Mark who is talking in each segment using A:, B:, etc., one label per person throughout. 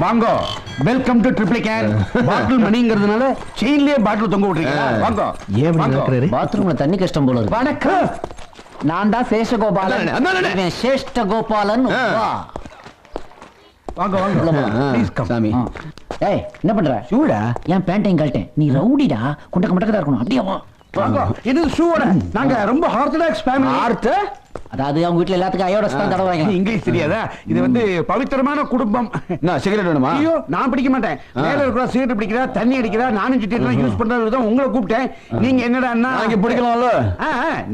A: வாங்கோ. Welcome to Triplicane bottle மணிங்கிறதுனால செயின்லயே பாட்டில் தொங்க விட்டுருக்கீங்களா? வாங்கோ.
B: ஏன். நடக்கிறாரு?
C: பாத்ரூம்ல தண்ணி கஷ்டம் போல இருக்கு.
A: வணக்கம்.
C: நான் தான் சேஷகோபாலன். இவன் சேஷ்ட கோபாலன்.
A: வாங்க வாங்க.
B: சாமி.
C: ஏய் என்ன பண்ற?
A: ஷூடா
C: என் பேண்டையும் கழட்டேன்? நீ ரவுடிடா? குண்டக்க மட்டக்கதா இருக்கணும். அப்படியே வா.
A: வாங்க இது ஷூவோட நாங்க ரொம்ப ஆர்த்தடாக்ஸ் ஃபேமிலி
B: ஆர்த்த?
C: அதாவது அவங்க வீட்ல எல்லாத்துக்கும் ஐயோட தான் தடவாங்க
A: இங்கிலீஷ் தெரியாதா? இது வந்து பவித்திரமான குடும்பம்.
B: என்ன சிகரெட் வேணுமா?
A: ஐயோ நான் பிடிக்க மாட்டேன். மேல இருக்கிற சிகரெட் பிடிக்கிறா தண்ணி அடிக்கிறா நானும் சிட்டி யூஸ் பண்றது தான் உங்களை கூப்பிட்டேன். நீங்க என்னடா
B: நான் இங்க பிடிக்கலாம்ல?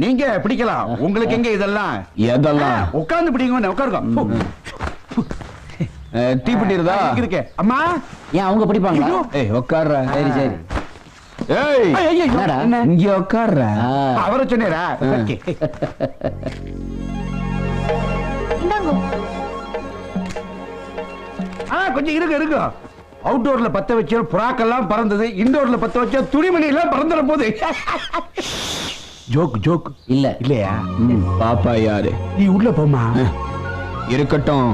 A: நீங்க பிடிக்கலாம். உங்களுக்கு எங்க இதெல்லாம்?
B: எதெல்லாம்?
A: உட்கார்ந்து பிடிங்க
B: தீப்பெட்டி இருந்தா
A: இருக்கு. அம்மா?
C: ஏன் அவங்க பிடிப்பாங்களா?
A: ஐயோ.
B: ஏய் உட்கார்ற.
C: சரி சரி.
B: இங்க உட்கார்ற.
A: அவரை சொன்னேரா கொஞ்சம் இருக்கு இருக்கு அவுட்டோர்ல பத்த வச்ச புறாக்கெல்லாம் பறந்தது. இன்டோர்ல பத்த வச்ச துணிமணி எல்லாம் பறந்துற போது. ஜோக் ஜோக்
C: இல்ல.
A: இல்லையா.
B: பாப்பா யாரு?
A: நீ உள்ள போமா
B: இருக்கட்டும்.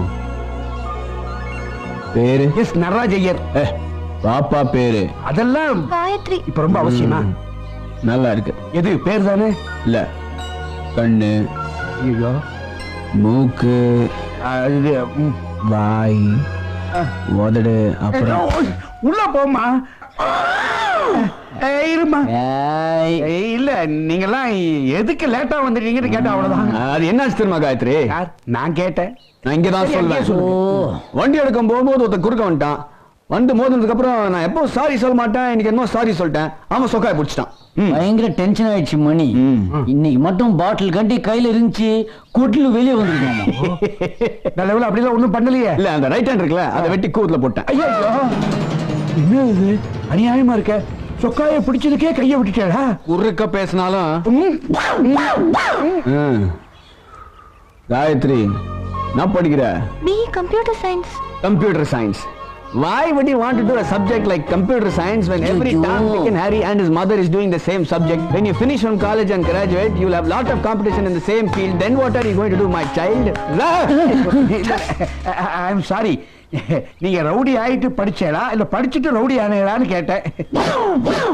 B: பேரு?
A: எஸ் நடராஜ் ஐயர்.
B: பாப்பா பேரு.
A: அதெல்லாம்
D: காயத்ரி.
A: இப்ப ரொம்ப அவசியமா.
B: நல்லா இருக்கு.
A: எது பேர் தானே?
B: இல்ல. கண்ணு.
A: ஐயோ.
B: மூக்கு.
A: இது.
B: வாய். உதடு அப்புறம்
A: உள்ள போமா ஏய், இருமா இல்ல நீங்கெல்லாம் எதுக்கு லேட்டா வந்துட்டீங்கன்னு கேட்டா அவ்வளவுதான்.
B: அது என்ன தெரியுமா காயத்ரி?
A: நான் கேட்டேன்.
B: நான் இங்கதான் சொல்லுவேன்
C: ஓ.
B: வண்டி எடுக்கும் போகும்போது ஒருத்தன் குறுக்க வந்துட்டான். வந்து மோதினதுக்கு அப்புறம் நான் எப்போ சாரி சொல்ல மாட்டேன் இன்னைக்கு என்னமோ சாரி சொல்லிட்டேன். அவன் சொக்காய பிடிச்சிட்டான்.
C: பயங்கர டென்ஷன் ஆயிடுச்சு மணி. இன்னைக்கு மட்டும் பாட்டில் கட்டி கையில இருந்துச்சு கொட்டில் வெளியே வந்துருக்காமா?
A: நல்ல வேளை அப்படிலாம் ஒண்ணும் பண்ணலையே.
B: இல்ல அந்த ரைட் ஹேண்ட் இருக்குல்ல அதை வெட்டி கூத்துல போட்டேன்.
A: ஐயோ என்ன இது? அநியாயமா இருக்க. சொக்காய பிடிச்சதுக்கே கைய விட்டுட்டா
B: குறுக்க பேசினாலும். காயத்ரி நான் படிக்கிற?
D: B computer science
B: computer science Why would you want to do a subject like computer science when every. Tom, Dick and Harry and his mother is doing the same subject? When you finish from college and graduate, you'll have lot of competition in the same field. Then what are you going to do, my child?
A: I'm sorry நீங்க rowdy ஆயிட்டு படிச்சேடா இல்ல படிச்சுட்டு rowdy ஆனேடான்னு கேட்டேன்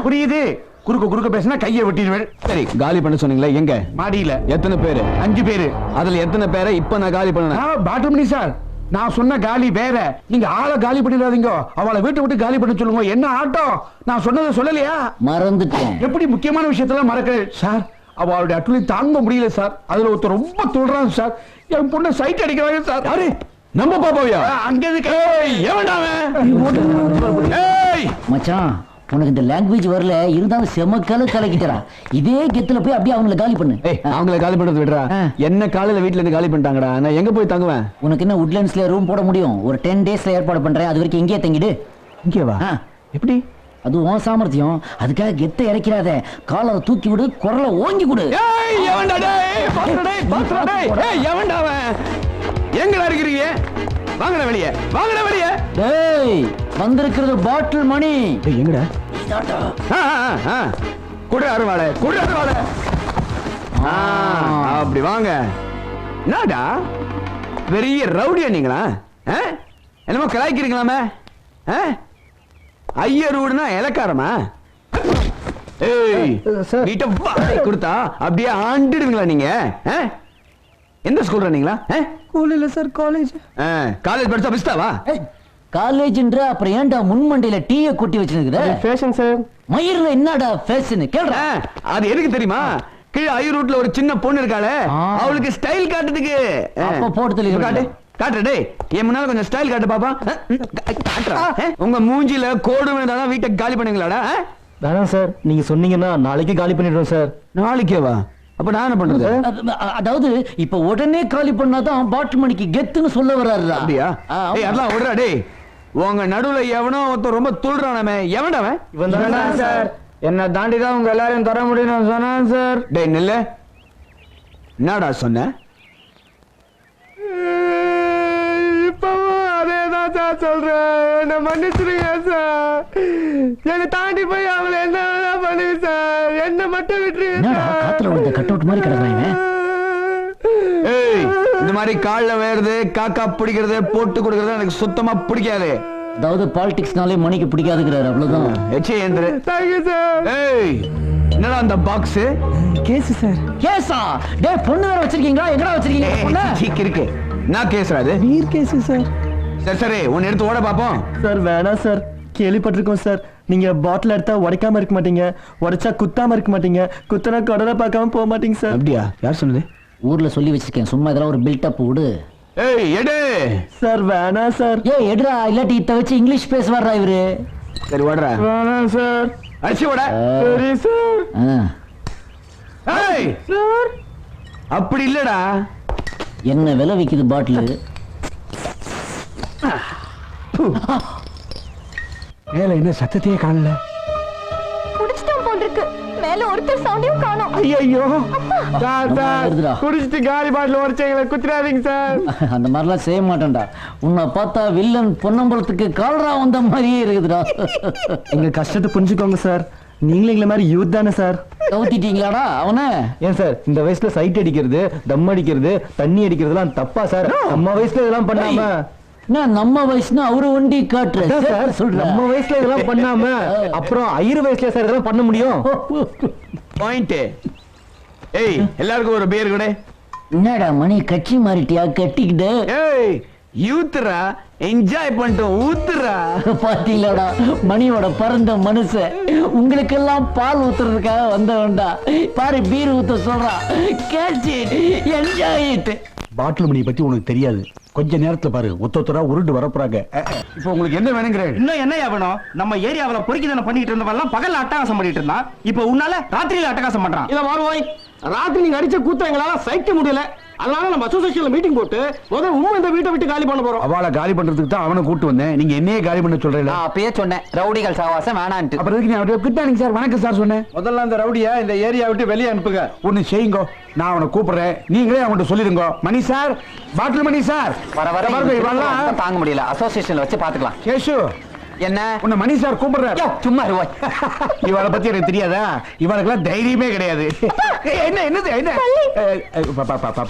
A: புரியுது குறுக்க குறுக்க பேசினா கையை வெட்டிடுவேன்
B: சரி காலி பண்ண சொன்னீங்களே எங்க
A: மாடியில
B: எத்தனை பேரு
A: அஞ்சு பேரு
B: அதுல எத்தனை பேரை இப்ப நான் காலி பண்ணேன்
A: பாட்டமணி சார் நான் சொன்ன காலி வேற. நீங்க ஆளை காலி பண்ணிடாதீங்க. அவளை வீட்டை விட்டு காலி பண்ண சொல்லுங்க. என்ன ஆட்டம்? நான் சொன்னதை சொல்லலையா?
C: மறந்துட்டேன்.
A: எப்படி முக்கியமான விஷயத்தெல்லாம் மறக்க சார் அவளுடைய அட்டுளி தாங்க முடியல சார். அதுல ஒருத்தர் ரொம்ப துள்றான் சார். என் பொண்ணை சைட் அடிக்கிறாங்க சார்.
B: யாரு? நம்ம பாப்பாவியா?
A: அங்க இருக்கு?
B: ஏய்
C: மச்சான் உனக்கு இந்த லாங்குவேஜ் வரல இருந்தாலும் செமக்கல கலக்கிட்டா இதே கெத்துல போய் அப்படியே அவங்கள காலி பண்ணு.
B: அவங்கள காலி பண்றது விடுறா. என்ன காலையில வீட்ல இருந்து காலி பண்ணிட்டாங்கடா? நான் எங்க போய் தங்குவேன்?
C: உனக்கு என்ன உட்லண்ட்ஸ்ல ரூம் போட முடியும்? ஒரு டென் டேஸ்ல ஏற்பாடு பண்றேன். அது வரைக்கும் இங்கேயே தங்கிடு.
B: இங்கே வா. எப்படி?
C: அது உன் சாமர்த்தியம். அதுக்காக கெத்த இறக்கிறாத. காலரை தூக்கி விடு குரலை ஓங்கி கொடு.
B: எங்கடா இருக்கிறீங்க? வாங்கடா வெளிய வாங்கடா வெளிய.
C: டேய் வந்திருக்கிறது பாட்டில் மணி.
B: டேய் எங்கடா?
C: இதாண்டா.
B: ஆ ஆ, ஆ. குடு அருவாளை குடு அருவாளை. ஆ அப்படி வாங்க. என்னடா? பெரிய ரவுடியா நீங்களா? ஆ? என்னமோ கலாய்க்கிறீங்களாமே ஆ? ஐயர் வீடுனா இலக்காரமா? ஏய். வீட்டை கொடுத்தா அப்படியே ஆண்டுடுவீங்களா நீங்க? ஆ? எந்த ஸ்கூல் ரன்னீங்களா
A: ஸ்கூல் சார் காலேஜ்
B: காலேஜ் படிச்சா பிஸ்தாவா
C: காலேஜ்ன்ற அப்புறம் ஏன்டா முன்மண்டையில டீய கொட்டி வச்சிருக்குற
A: ஃபேஷன் சார்
C: மயிர்ல என்னடா ஃபேஷன் கேளுடா.
B: அது எதுக்கு தெரியுமா? கீழே ஐயர் ரூட்ல ஒரு சின்ன பொண்ணு இருக்காளே. அவளுக்கு ஸ்டைல் காட்டுறதுக்கு ஆ.
C: அப்ப போட்டு தள்ளி
B: காட்டு காட்டு டேய். என் முன்னால கொஞ்சம் ஸ்டைல் காட்டு பாப்பா. காட்டுறா. உங்க மூஞ்சில கோடு விழுந்தாதான் வீட்டை காலி பண்ணுங்களாடா?
E: வேணாம் சார் நீங்க சொன்னீங்கன்னா நாளைக்கே காலி பண்ணிடுறோம் சார்
B: நாளைக்கே வா அப்ப நான் என்ன பண்றது?
C: அது- அதாவது இப்ப உடனே காலி பண்ணாதான் பாட்டில் மணிக்கு கெத்துன்னு சொல்ல வர்றாருடா.
B: அப்படியா. ஏய் அதெல்லாம் விடுறா டேய். உங்க நடுவுல எவனோ ஒருத்தன் ரொம்ப துள்றானமே எவன்டவன்
E: இவன் தான் சார். என்ன தாண்டி தான் உங்க எல்லாரையும் தர முடியும் சொன்னேன் சார்.
B: டேய் நில்லு. என்னடா சொன்ன
E: இப்பவும் அதே தான் சார் சொல்றேன். என்ன மன்னிச்சிருங்க சார். என்னை தாண்டி போய் அவளை என்ன வேணா பண்ணுங்க சார். என்ன மட்டும் விட்டுருங்க
C: காத்துல விழுந்த கட் அவுட் மாதிரி கிடக்குறான் இவன்.
B: ஏய் இந்த மாதிரி கால்ல வேறது காக்கா பிடிக்கிறது போட்டு கொடுக்கறது எனக்கு சுத்தமா பிடிக்காது.
C: அதாவது பாலிடிக்ஸ்னாலே மணிக்கு பிடிக்காதுங்கிறாரு அவ்வளவுதான்.
B: எச்சே ஏந்திரு
E: தேங்க்யூ சார்
B: ஏய் என்னடா அந்த பாக்ஸ்
E: கேஸ் சார்
C: கேஸா டேய் பொண்ணு வேற வச்சிருக்கீங்களா? எங்கடா வச்சிருக்கீங்க பொண்ணு?
B: சீக் இருக்கு. நான் கேசுறா அது
E: நீர் கேஸ் சார்
B: சரி சரி உன்னை எடுத்து ஓட பாப்போம்.
E: சார் வேணாம் சார் கேள்விப்பட்டிருக்கோம் சார் நீங்க பாட்டில் எடுத்தா உடைக்காம இருக்க மாட்டீங்க. உடைச்சா குத்தாம இருக்க மாட்டீங்க. குத்தனா கடலை பார்க்காம போக மாட்டீங்க சார்
B: அப்படியா? யார் சொன்னது?
C: ஊர்ல சொல்லி வச்சிருக்கேன். சும்மா இதெல்லாம் ஒரு பில்டப் விடு
B: ஏய் எடு.
E: சார் வேணாம் சார்
C: ஏய் எடுடா. இல்லாட்டி இத்த வச்சு இங்கிலீஷ் பேச வர்றா இவரு.
B: சரி ஓடுறா.
E: வேணாம் சார்
B: அடிச்சு ஓட.
E: சரி சார்
C: ஆ,
B: ஏய்.
E: சார்
B: அப்படி இல்லடா.
C: என்ன விலை விக்குது பாட்டில்
A: மேல என்ன சத்தத்தையே காணல.
D: குடிச்சிட்டான் போல் இருக்கு மேல ஒருத்தர் சவுண்டையும் காணோம்.
E: ஐயோ சார் சார். குடிச்சிட்டு காலி பாட்டில் உடைச்சீங்களா குத்துறாதீங்க சார்.
C: அந்த மாதிரிலாம் செய்ய மாட்டேன்டா. உன்னை பார்த்தா வில்லன் பொன்னம்பலத்துக்கு கால்ரா வந்த மாதிரியே இருக்குதுடா.
E: எங்க கஷ்டத்தை புரிஞ்சுக்கோங்க சார். நீங்களும் எங்களை மாதிரி யூத் தானே சார்.
C: கவுத்திட்டீங்களாடா அவனை?
E: ஏன் சார்? இந்த வயசுல சைட் அடிக்கிறது தம் அடிக்கிறது தண்ணி அடிக்கிறதுலாம் தப்பா சார். நம்ம வயசுல இதெல்லாம் பண்ணாம.
C: நம்ம வயசுனா அவரு வண்டி காட்டுற.
E: அதான் சார்
C: சொல்ற.
E: நம்ம வயசுல இதெல்லாம் பண்ணாம அப்புறம் ஐயர் வயசுல சார் இதெல்லாம் பண்ண முடியும்?
B: பாயிண்ட் ஏய் எல்லாருக்கும் ஒரு பேர் கூட.
C: என்னடா மணி கட்சி மாறிட்டியா? கட்டிக்கிட்டு.
B: ஏய் யூத்துரா என்ஜாய் பண்ணிட்டு ஊத்துறா.
C: பாத்தீங்களாடா மணியோட பறந்த மனுஷன் உங்களுக்கெல்லாம் பால் ஊத்துறதுக்காக வந்தவன்டா. பாரு பீர் ஊத்த சொல்றான். கேட்ச் என்ஜாய் இட்
A: பாட்டில் மணியை பத்தி உனக்கு தெரியாது. கொஞ்ச நேரத்துல பாரு ஒத்த ஒத்தரா உருண்டு வரப்போறாங்க. இப்போ உங்களுக்கு என்ன வேணுங்கிற
F: இன்னும் என்னையா வேணும்? நம்ம ஏரியாவுல பொறுக்கி தானே பண்ணிட்டு இருந்தவெல்லாம் பகல்ல அட்டகாசம் பண்ணிட்டு இருந்தான். இப்ப உன்னால ராத்திரியில அட்டகாசம் பண்றான்.
E: இத மாறுவாய் ராத்திரி நீங்க அடிச்ச கூத்த எங்களால சைக்க முடியல. அதனால நம்ம அசோசியேஷன்ல மீட்டிங் போட்டு முதல்ல உண்மை இந்த வீட்டை விட்டு காலி பண்ண போறோம்.
A: அவளை காலி பண்றதுக்கு தான் அவனை கூட்டு வந்தேன். நீங்க என்னையே காலி பண்ண சொல்றீங்களா?
B: நான் அப்பயே சொன்னேன் ரவுடிகள் சாவாசம் வேணான்ட்டு.
A: அப்புறம் எதுக்கு நீ அவர்கிட்ட குட் மார்னிங் சார் வணக்கம் சார் சொன்னேன்.
E: முதல்ல அந்த ரவுடியா இந்த ஏரியா விட்டு வெளியே அனுப்புங்க.
A: ஒண்ணு செய்யுங்க. நான் அவனை கூப்பிடுறேன். நீங்களே அவன்கிட்ட சொல்லிருங்க மணி சார் பாட்டில் மணி சார்
B: வர வர தாங்க முடியல. அசோசியேஷன்ல வச்சு பாத்துக்கலாம்
A: கேஷு
B: என்ன?
A: உன்னை மணி சார் கூப்பிடுறாரு.
B: சும்மா இருவாய்
A: இவளை பத்தி எனக்கு தெரியாதா? இவனுக்கெல்லாம் தைரியமே கிடையாது. என்ன என்னது என்ன?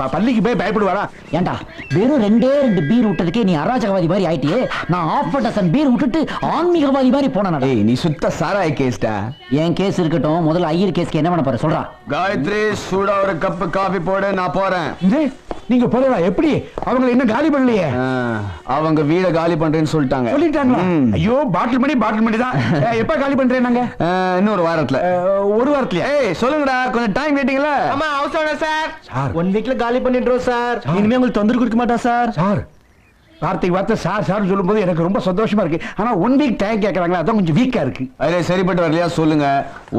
A: பள்ளிக்கு போய் பயப்படுவாரா
C: ஏண்டா வெறும் ரெண்டே ரெண்டு பீர் விட்டதுக்கே நீ அராஜகவாதி மாதிரி ஆயிட்டியே? நான் ஆஃப் டசன் பீர் விட்டுட்டு ஆன்மீகவாதி மாதிரி போனேன்
B: நீ சுத்த சாராய கேஸ்டா
C: என் கேஸ் இருக்கட்டும் முதல்ல ஐயர் கேஸ்க்கு என்ன பண்ண போற? சொல்றா.
B: காயத்ரி சூடா ஒரு கப் காபி போடு நான் போறேன்.
A: நீங்க போறதா எப்படி? அவங்களை இன்னும் காலி பண்ணலையே.
B: அவங்க வீட காலி பண்றேன்னு சொல்லிட்டாங்க.
A: சொல்லிட்டாங்களா?
B: ம்.
A: ஐயோ பாட்டில் மணி பாட்டில் மணி தான். எப்ப காலி பண்றேன் நாங்க?
B: இன்னொரு வாரத்துல.
A: ஒரு வாரத்துலயா?
B: ஏய் சொல்லுங்கடா கொஞ்சம் டைம் கேட்டீங்களா?
E: ஆமா அவசரம் சார்.
A: சார்.
E: ஒன் வீக்ல காலி பண்ணிடுறோம் சார். இனிமே உங்களுக்கு தொந்தரவு கொடுக்க மாட்டோம் சார்.
A: சார். வார்த்தைக்கு வார்த்தை சார் சார் சொல்லும்போது எனக்கு ரொம்ப சந்தோஷமா இருக்கு. ஆனா ஒன் வீக் டைம் கேட்கறாங்களா அதான் கொஞ்சம் வீக்கா இருக்கு.
B: அதே சரிப்பட்டு வரலையா சொல்லுங்க.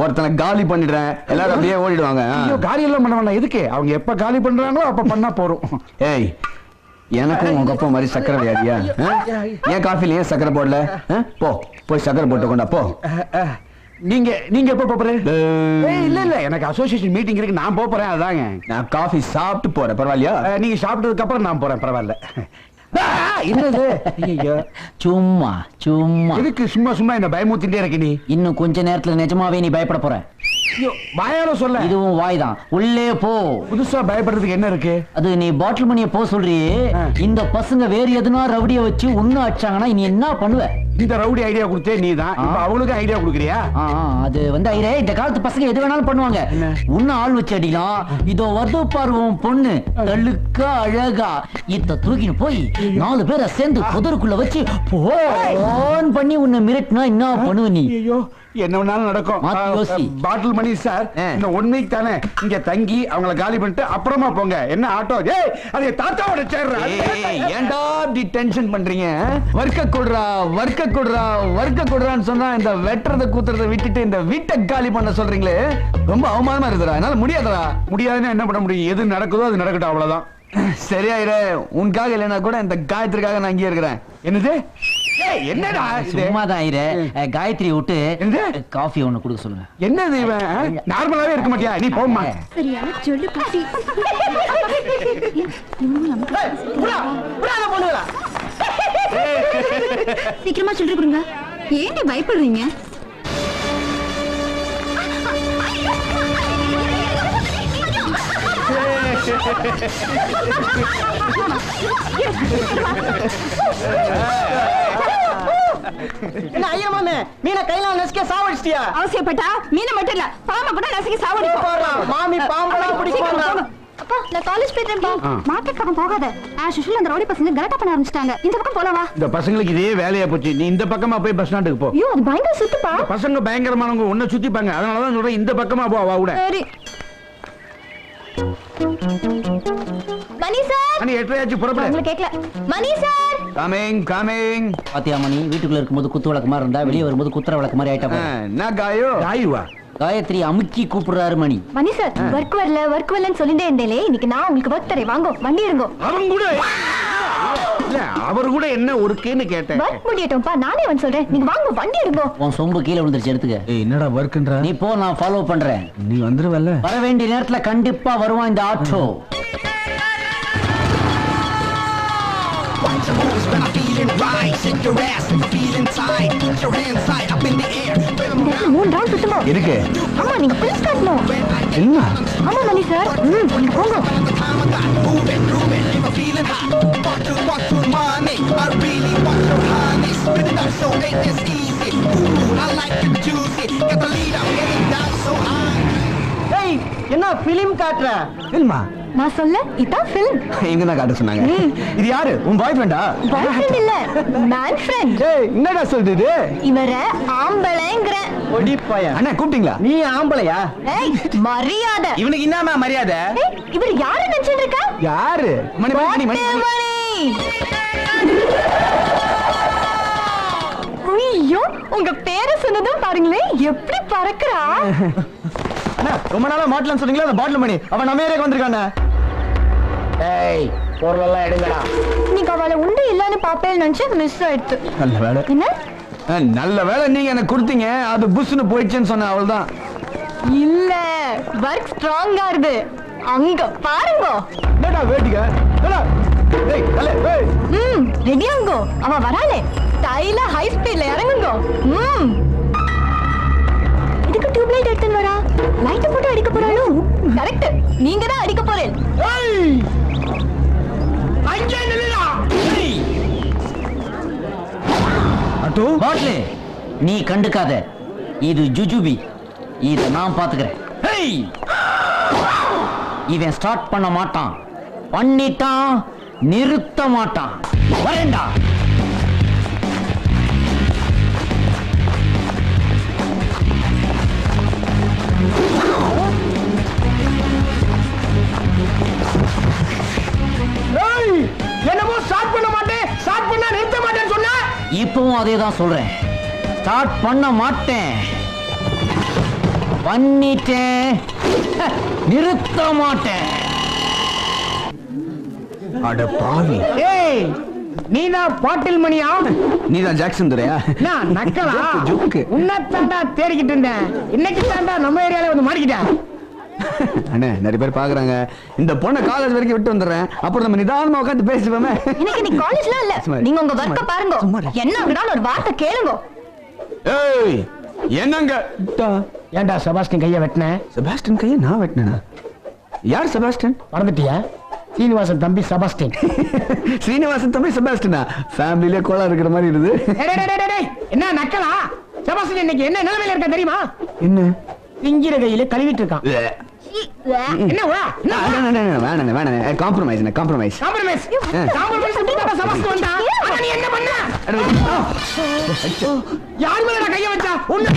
B: ஒருத்தனை காலி பண்ணிடுறேன். எல்லாரும் அப்படியே ஓடிடுவாங்க.
A: ஐயோ காலி எல்லாம் பண்ண வேண்டாம் எதுக்கு? அவங்க எப்ப காலி பண்றாங்களோ அப்ப பண்ணா போறோம்.
B: ஏய் எனக்கும் உங்க அப்பா மாதிரி சக்கரை வியாதியா? ஏன் காஃபில ஏன் சக்கரை போடல? போ போய் சக்கரை போட்டு கொண்டா போ.
A: நீங்க நீங்க எப்ப ஏய் இல்ல இல்ல. எனக்கு அசோசியேஷன் மீட்டிங் இருக்கு. நான் போறேன் அதாங்க.
B: நான் காஃபி சாப்பிட்டு போறேன். பரவாயில்லையா?
A: நீங்க சாப்பிட்டதுக்கு அப்புறம் நான் போறேன். பரவாயில்ல.
C: சும்மா சும்மா.
A: எதுக்கு சும்மா சும்மா என்ன பயமுத்திட்டே இருக்க நீ?
C: இன்னும் கொஞ்ச நேரத்துல நிஜமாவே நீ பயப்பட போற.
A: வாயால சொல்ல.
C: இதுவும் வாய் தான் உள்ளே போ.
A: புதுசா பயப்படுறதுக்கு என்ன இருக்கு?
C: அது நீ பாட்டில் மணியை போ சொல்றியே. இந்த பசங்க வேற எதுனா ரவுடிய வச்சு ஒண்ணு அடிச்சாங்கன்னா நீ என்ன பண்ணுவ?
A: இந்த ரவுடி ஐடியா கொடுத்தே நீ தான் இப்ப அவளுக்கு ஐடியா கொடுக்குறியா?
C: அது வந்து ஐரே இந்த காலத்து பசங்க எது வேணாலும் பண்ணுவாங்க? உன்ன ஆள் வச்சு அடிக்கலாம் இதோ வருது பாருவோம் பொண்ணு. தழுக்கா அழகா. இத்த தூக்கின்னு போய் நாலு பேரை சேர்ந்து புதருக்குள்ள வச்சு போன் பண்ணி உன்னை மிரட்டினா என்ன பண்ணுவ நீ?
A: ஐயோ என்ன வேணாலும் நடக்கும். Bottle Mani sir. இந்த ஒன் வீக் தானே. இங்க தங்கி அவங்கள காலி பண்ணிட்டு அப்புறமா போங்க. என்ன ஆட்டோ? ஏய் அது தாத்தாவோட சேர்றா
B: ஏன்டா இப்படி டென்ஷன் பண்றீங்க? வர்க்க கொடுறா வர்க்க கொடுறா வர்க்க கொடுறான்னு சொன்னா இந்த வெட்டுறத கூத்துறத விட்டுட்டு இந்த வீட்டை காலி பண்ண சொல்றீங்களே? ரொம்ப அவமானமா இருக்குதுடா. என்னால முடியாதுடா.
A: முடியாதுன்னா என்ன பண்ண முடியும்? எது நடக்குதோ அது நடக்கட்டும் அவ்வளவுதான்.
B: சரியாயிரு. உனக்காக இல்லைன்னா கூட இந்த காயத்திற்காக நான் இங்கே இருக்கிறேன்.
A: என்னது? என்னடா?
C: சும்மாதான் ஐரே காயத்ரி விட்டு? காஃபி ஒண்ணு கொடுக்க சொல்லுங்க.
A: என்னது இவன்? நார்மலாவே இருக்க மாட்டியா? நீ போம்மா.
D: சரியான சொல்லு குட்டி சீக்கிரமா சொல்லிட்டு கொடுங்க. ஏன்டி பயப்படுறீங்க?
E: என்ன ஐயா மாமே மீனை கையில நசுக்க சாவடிச்சிட்டியா?
D: அவசியப்பட்டா மீனை மட்டும் இல்ல பாம்பை கூட நசுக்கி சாவடிப்போம்.
E: மாமி பாம்பெல்லாம் பிடிக்குவாங்க
D: அப்பா நான் காலேஜ் போயிட்டேன்ப்பா. மார்க்கெட் பக்கம் போகாத. ஆஸ் யூஷுவல் அந்த ரவுடி பசங்க கலாட்டா பண்ண ஆரம்பிச்சிட்டாங்க. இந்த பக்கம் போலவா
A: இந்த பசங்களுக்கு இதே வேலையா போச்சு. நீ இந்த பக்கமா போய் பஸ் ஸ்டாண்டுக்கு போ.
D: ஐயோ அது பயங்கர சுத்துப்பா.
A: பசங்க பயங்கரமானவங்க உன்னை சுத்திப்பாங்க. அதனாலதான் சொல்றேன் இந்த பக்கமா போ அவ கூட.
D: சரி. மணி சார்
A: மணி எட்டரையாச்சு புறப்பட.
D: உங்களுக்கு கேட்கல மணி சார்
B: கமிங் கமிங்
C: பாத்தியா மணி வீட்டுக்குள்ள இருக்கும்போது குத்து விளக்கு மாதிரி இருந்தா வெளியே வரும்போது குத்துற விளக்கு மாதிரி ஆயிட்டா பாரு.
B: என்ன காயோ?
A: தாயுவா
C: காயத்ரி அமுக்கி கூப்பிடுறாரு மணி.
D: மணி சார் ஒர்க் வரல ஒர்க் வரலன்னு சொல்லிட்டே இருந்தேனே இன்னைக்கு நான் உங்களுக்கு ஒர்க் தரேன் வாங்க வண்டி எடுங்கோ
A: அவன் கூட இல்ல அவர் கூட என்ன ஒருக்குன்னு கேட்டேன்.
D: ஒர்க் முடியட்டும்பா நானே வந்து சொல்றேன் நீங்க வாங்க வண்டி எடுங்கோ
C: உன் சொம்பு கீழே விழுந்துருச்சு எடுத்துக்க.
B: ஏய் என்னடா ஒர்க்ன்ற
C: நீ போ நான் ஃபாலோ பண்றேன்.
B: நீ வந்துருவல்ல?
C: வர வேண்டிய நேரத்துல கண்டிப்பா வருவான் இந்த ஆட்டோ.
D: இந்த இடத்துல மூணு ரவுண்ட் சுத்துமோ
B: எதுக்கு?
D: ஆமா நீங்க பிரிச்சு காட்டணும்.
B: என்ன?
D: ஆமா மணி சார். ம். நீங்க போங்க
E: ஏய் என்ன பிலிம் காட்டுற?
B: இல்லமா
D: நான் சொல்ல இதான் ஃபிலிம்
B: எங்க தான் காட்ட சொன்னாங்க. இது யாரு? உன் பாய் ஃப்ரெண்டா
D: பாய் ஃப்ரெண்ட் இல்ல மேன் ஃப்ரெண்ட்
B: ஏய் என்னடா சொல்றது இது?
D: இவர ஆம்பளைங்கிற.
E: ஒடி பையன்
B: அண்ணா கூப்பிட்டீங்களா?
E: நீ ஆம்பளையா?
D: ஏய் மரியாதை.
F: இவனுக்கு என்னமா மரியாதை?
D: இவர் யாரு நினைச்சிட்டு இருக்கா?
B: யாரு? மணி மணி மணி
D: ஐயோ உங்க பேரை சொன்னதும் பாருங்களேன் எப்படி பறக்குறா?
B: அண்ணா ரொம்ப நாளா மாட்டலன்னு சொன்னீங்களா அந்த பாட்டில் மணி. அவன் நம்ம ஏரியாக்கு வந்திருக்கானே
A: ஏய் பொருளெல்லாம் எடுங்கடா.
D: நீங்க அவளை உண்டு இல்லன்னு பாப்பேன்னு நினைச்சு மிஸ் ஆயிடுச்சு
B: நல்ல வேலை.
D: என்ன?
B: நல்ல வேலை நீங்க எனக்கு கொடுத்தீங்க. அது புஷ்னு போயிடுச்சுன்னு சொன்ன அவள்தான்.
D: இல்ல ஒர்க் ஸ்ட்ராங்கா இருக்கு. அங்க பாருங்க.
B: என்னடா என்னடா? ஏய், தல, ஏய்.
D: ம் ரெடியாங்கோ அவ வராளே ஸ்டைலா ஹை ஸ்பீட்ல இறங்குங்க. ம். இதுக்கு டியூப் லைட் எடுத்துன்னு வரா லைட் போட்டு அடிக்க போறாளோ? கரெக்ட் நீங்க தான் அடிக்க போறேன்.
B: அட்டு
C: பாட்லு நீ கண்டுக்காத. இது ஜுஜுபி. இத நான் பாத்துக்கிறேன். ஹேய்! இவன் ஸ்டார்ட் பண்ண மாட்டான். பண்ணிட்டான் நிறுத்த மாட்டான். வரேன்டா. இப்பவும் அதே தான் சொல்றேன். ஸ்டார்ட் பண்ண மாட்டேன். பண்ணிட்டேன். நிறுத்த மாட்டேன்.
B: அட பாவி.
E: ஏய் நீ தான் பாட்டில் மணியா?
B: நீ தான் ஜாக்சன் துரையா?
E: நான் நக்கலா. உன்னத்தாண்டா தேடிக்கிட்டு இருந்தேன். இன்னைக்கு தாண்டா நம்ம ஏரியால வந்து மாட்டிக்கிட்டேன்
B: அண்ணே நிறைய பேர் பாக்குறாங்க. இந்த பொண்ணை காலேஜ் வரைக்கும் விட்டு வந்துடுறேன். அப்புறம் நம்ம நிதானமா உட்காந்து பேசுவோமே
D: இன்னைக்கு நீ காலேஜ்ல இல்ல. நீங்க உங்க
B: இரு.
D: பாருங்க. என்ன அப்படின்னா ஒரு வார்த்தை கேளுங்க.
B: ஏய் என்னங்க?
E: ஏன்டா செபாஸ்டின் கைய வெட்டின?
B: செபாஸ்டின் கையை நான் வெட்டினேனா? யார் செபாஸ்டின்?
E: மறந்துட்டியா? சீனிவாசன் தம்பி செபாஸ்டின்.
B: ஸ்ரீனிவாசன் தம்பி செபாஸ்டினா? ஃபேமிலியிலே கோலா இருக்கிற மாதிரி
E: டேய், என்ன நக்கலா? செபாஸ்டின் இன்னைக்கு என்ன நிலைமையில இருக்கா தெரியுமா?
B: என்ன?
E: திங்கிற கையில கழுவிட்டு இருக்கான்.
D: சீ, உவ்வே.
E: என்ன வா
B: வேணாம் வேணாம் compromise compromise
E: compromise compromise Sebastian வந்தா ஆனா நீ என்ன பண்ண? யார் மேல கைய வச்சா? ஒண்ணு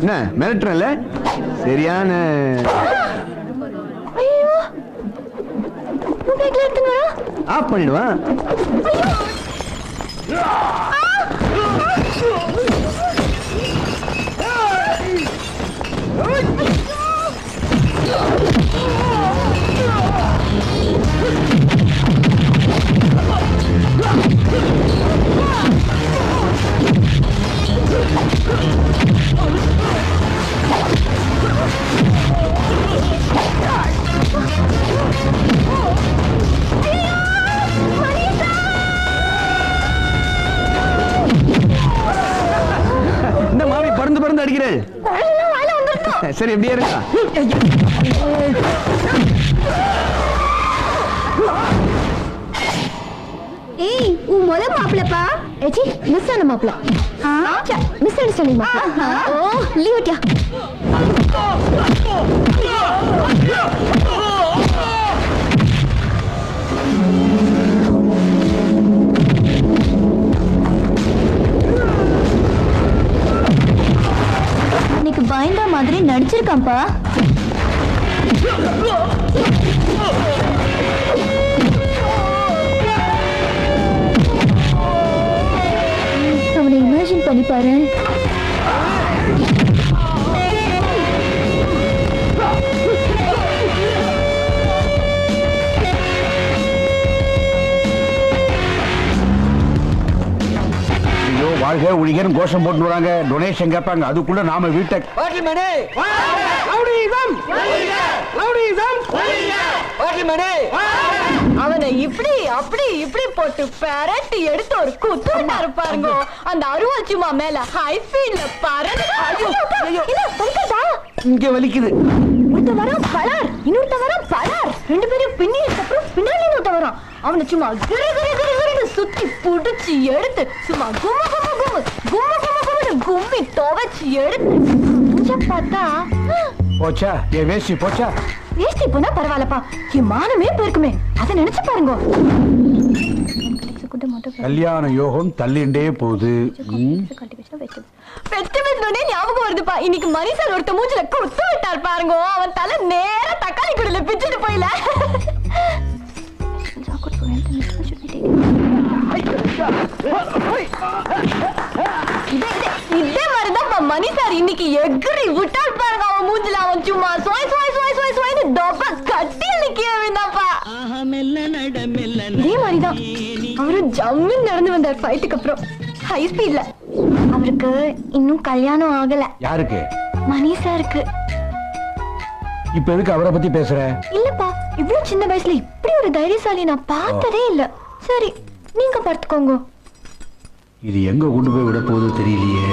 B: என்ன மிரட்டுறல சரியான ஆஃப் பண்ணிடுவான் சரி எப்படியே இருக்கா
D: ஏய் உன் முத மாப்பிளப்பா ஏச்சி மிஸ் ஆன மாப்பிள மிஸ் அடிச்சேன் மாப்பிள ஓ லீவ் விட்டியா? பயந்த மாதிரி நடிச்சிருக்கான்ப்பா. அவனை இமேஜின் பண்ணி பாரு.
A: வாழ்க ஒழிகன்னு கோஷம் போட்டு வராங்க. டொனேஷன் கேட்பாங்க. அதுக்குள்ள நாம வீட்டை
G: அவனை இப்படி அப்படி இப்படி போட்டு பெரட்டி எடுத்து ஒரு குத்து விட்டாரு பாருங்க. அந்த அருவாள் சும்மா மேல ஹை
D: இல்ல பங்கதா
B: இங்க வலிக்குது.
D: ஒருத்த வரான் பலார். இன்னொருத்த வரான் பலார். ரெண்டு பேரும் பின்னி அப்புறம் பின்னாடி ஒருத்த வரான். அவனை சும்மா கிரு கிரு சுத்தி புடிச்சு எடுத்து சும்மா கும்ம கும்ம கும்மு கும்ம கும்ம கும்முன்னு கும்மி துவைச்சு எடுத்து மூஞ்ச பார்த்தா
A: போச்சா? என் வேஷ்டி போச்சா?
D: வேஷ்டி போனா பரவாயில்லப்பா. என் மானமே போயிருக்குமே. அதை நினைச்சு பாருங்க.
A: கல்யாண யோகம் தள்ளிண்டே போகுது.
G: பெத்து பெத்தோடனே ஞாபகம் வருதுப்பா. இன்னைக்கு மணி சார் ஒருத்த மூஞ்சில குத்து விட்டார் பாருங்க. அவன் தலை நேரா தக்காளி குடில பிச்சுட்டு போயில இதே- இதே மாதிரிதான் மணி சார் இன்னைக்கு எகிரி விட்டால் பாருங்க அவன் மூஞ்சில அவன் சும்மா சோய் சோய் சோய் சோய் சோய்னு டொப்ப கட்டி நிக்கிய விழுந்தாப்பா இதே மாதிரிதான். அவரு ஜம்மின் நடந்து வந்தார் ஃபைட்டுக்கு அப்புறம். ஹை ஸ்பீட்ல
D: அவருக்கு இன்னும் கல்யாணம் ஆகல.
A: யாருக்கு?
D: மணி சாருக்கு.
A: இப்ப எதுக்கு அவரை பத்தி பேசுற?
D: இல்லப்பா இவ்வளவு சின்ன வயசுல இப்படி ஒரு தைரியசாலி நான் பார்த்ததே இல்ல. சரி நீங்க பார்த்துக்கோங்க.
A: இது எங்க கொண்டு போய் விட போகுது தெரியலையே.